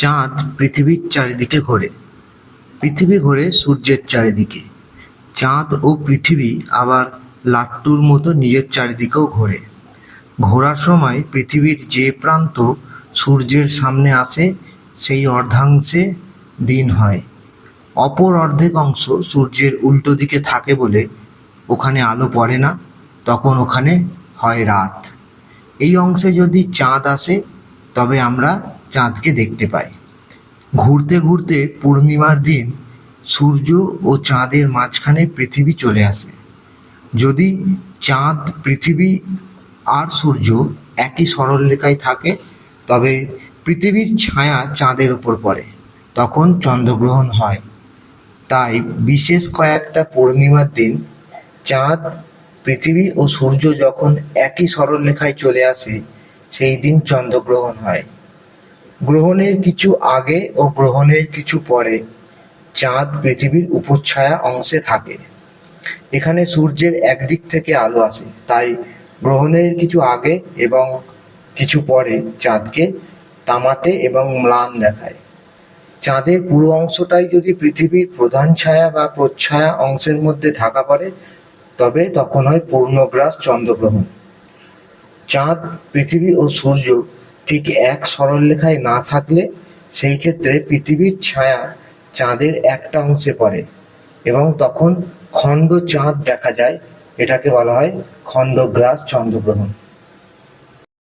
চাঁদ পৃথিবীর চারিদিকে ঘোরে। পৃথিবী ঘোরে সূর্যের চারিদিকে। চাঁদ ও পৃথিবী আবার লাট্টুর মতো নিজের চারিদিকেও ঘোরে। ঘোরার সময় পৃথিবীর যে প্রান্ত সূর্যের সামনে আসে, সেই অর্ধাংশে দিন হয়। অপর অর্ধেক অংশ সূর্যের উল্টো দিকে থাকে বলে ওখানে আলো পড়ে না, তখন ওখানে হয় রাত। এই অংশে যদি চাঁদ আসে তবে আমরা চাঁদকে দেখতে পাই। ঘুরতে ঘুরতে পূর্ণিমার দিন সূর্য ও চাঁদের মাঝখানে পৃথিবী চলে আসে। যদি চাঁদ, পৃথিবী আর সূর্য একই সরলরেখায় থাকে, তবে পৃথিবীর ছায়া চাঁদের ওপর পড়ে, তখন চন্দ্রগ্রহণ হয়। তাই বিশেষ কয়েকটা পূর্ণিমার দিন চাঁদ, পৃথিবী ও সূর্য যখন একই সরলরেখায় চলে আসে সেই দিন চন্দ্রগ্রহণ হয়। গ্রহণের কিছু আগে ও গ্রহণের কিছু পরে চাঁদ পৃথিবীর উপচ্ছায়া অংশে থাকে। এখানে সূর্যের একদিক থেকে আলো আসে, তাই গ্রহণের কিছু আগে এবং কিছু পরে চাঁদকে তামাটে এবং ম্লান দেখায়। চাঁদের পুরো অংশটাই যদি পৃথিবীর প্রধান ছায়া বা প্রচ্ছায়া অংশের মধ্যে ঢাকা পড়ে, তবে তখন হয় পূর্ণগ্রাস চন্দ্রগ্রহণ। চাঁদ, পৃথিবী ও সূর্য ঠিক এক সরলরেখায় না থাকলে সেই ক্ষেত্রে পৃথিবীর ছায়া চাঁদের একটা অংশে পড়ে এবং তখন খণ্ড চাঁদ দেখা যায়। এটাকে বলা হয় খণ্ডগ্রাস চন্দ্রগ্রহণ।